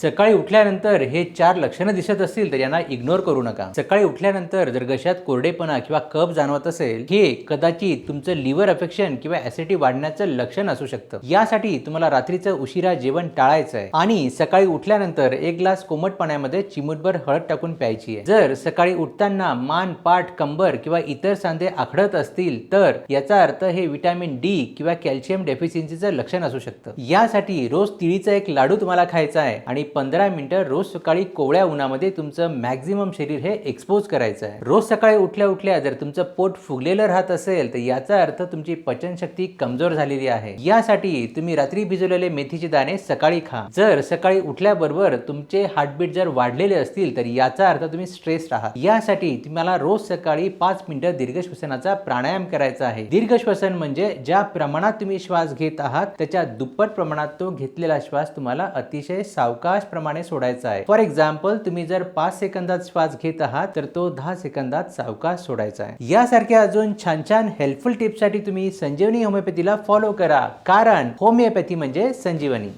सकाळी उठल्यानंतर हे चार लक्षणं दिसत असतील तर यांना इग्नोर करू नका. सकाळी उठल्यानंतर जर घशात कोरडेपणा किंवा कप जाणवत असेल हे कदाचित तुमचं लिव्हर अफेक्शन किंवा ऍसिडिटी वाढण्याचं लक्षण असू शकतं. यासाठी तुम्हाला रात्रीचं उशिरा जेवण टाळायचं आहे आणि सकाळी उठल्यानंतर एक ग्लास कोमट पाण्यामध्ये चिमूटभर हळद टाकून प्यायची आहे. जर सकाळी उठताना मान पाठ कंबर किंवा इतर सांधे आखडत असतील तर याचा अर्थ हे विटॅमिन डी किंवा कॅल्शियम डेफिशियन्सीचं लक्षण असू शकतं. यासाठी रोज तिळीचा एक लाडू तुम्हाला खायचा आहे आणि पंधरा मिनिटं रोज सकाळी कोवळ्या उन्हामध्ये तुमचं मॅक्झिमम शरीर हे एक्सपोज करायचं आहे. रोज सकाळी उठल्या उठल्या जर तुमचं पोट फुगलेलं राहत असेल तर याचा अर्थ तुमची पचनशक्ती कमजोर झालेली आहे. यासाठी तुम्ही रात्री भिजवलेले मेथीचे दाणे सकाळी खा. जर सकाळी उठल्याबरोबर तुमचे हार्टबीट जर वाढलेले असतील तर याचा अर्थ तुम्ही स्ट्रेस आहात. यासाठी तुम्हाला रोज सकाळी पाच मिनिटं दीर्घ श्वसनाचा प्राणायाम करायचा आहे. दीर्घ श्वसन म्हणजे ज्या प्रमाणात तुम्ही श्वास घेत आहात त्याच्या दुप्पट प्रमाणात तो घेतलेला श्वास तुम्हाला अतिशय सावकार प्रमाणे सोडायचा आहे. फॉर एक्झाम्पल तुम्ही जर पाच सेकंदात श्वास घेत आहात तर तो दहा सेकंदात सावकाश सोडायचा आहे. यासारख्या अजून छान छान हेल्पफुल टिप्ससाठी तुम्ही संजीवनी होमिओपॅथीला फॉलो करा. कारण होमिओपॅथी म्हणजे संजीवनी.